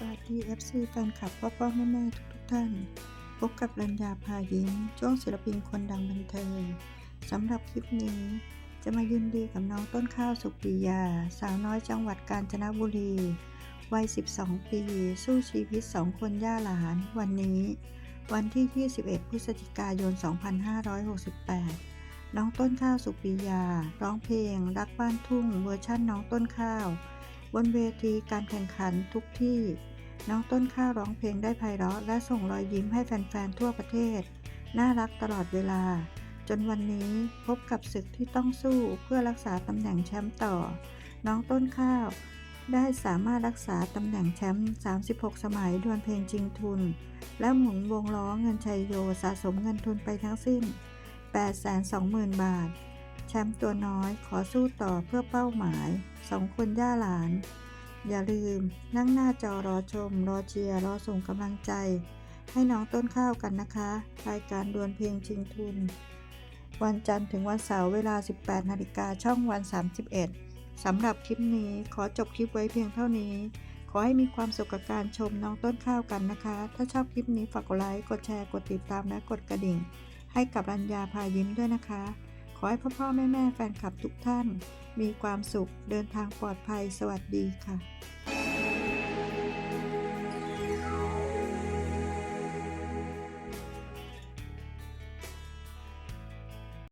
สวัสดี FC แฟนคลับพ่อพ่อแม่แม่ทุกทุกท่าน พบกับรัญญาพายิ้มช่วงศิลปินคนดังบันเทิงสำหรับคลิปนี้ จะมายินดีกับน้องต้นข้าวสุปรียา สาวน้อยจังหวัดกาญจนบุรี วัย 12 ปี สู้ชีวิตสองคนย่าหลาน วันนี้ วันที่ 21 พฤศจิกายน 2568 น้องต้นข้าวสุปรียา ร้องเพลง รักบ้านทุ่งเวอร์ชั่นน้องต้นข้าว บนเวทีการแข่งขันทุกที่ น้องต้นข้าวร้องเพลงได้ไพเราะ และส่งรอยยิ้มให้แฟนๆ ทั่วประเทศ น่ารักตลอดเวลา จนวันนี้พบกับศึกที่ต้องสู้เพื่อรักษาตำแหน่งแชมป์ต่อ น้องต้นข้าวได้สามารถรักษาตำแหน่งแชมป์ 36 สมัยดวลเพลงจริงทุน และหมุนวงล้อเงินชัยโยสะสมเงินทุนไปทั้งสิ้น 820,000 บาท แชมป์ตัวน้อยขอสู้ต่อเพื่อเป้าหมายสองคนย่าหลาน อย่าลืมนั่งหน้าจอรอชม รอเชียร์ รอส่งกำลังใจ ให้น้องต้นข้าวกันนะคะ รายการดวลเพลงชิงทุน วันจันทร์ถึงวันเสาร์เวลา 18นาฬิกาช่องวัน 31สำหรับคลิปนี้ขอจบคลิปไว้เพียงเท่านี้ ขอให้มีความสุขกับการชมน้องต้นข้าวกันนะคะ ถ้าชอบคลิปนี้ฝากกดไลค์ กดแชร์ กดติดตามและกดกระดิ่ง ให้กับรัญญาพายิ้มด้วยนะคะ ขอให้พ่อพ่อแม่แม่แฟนคลับทุกท่าน มีความสุขเดินทางปลอดภัยสวัสดีค่ะ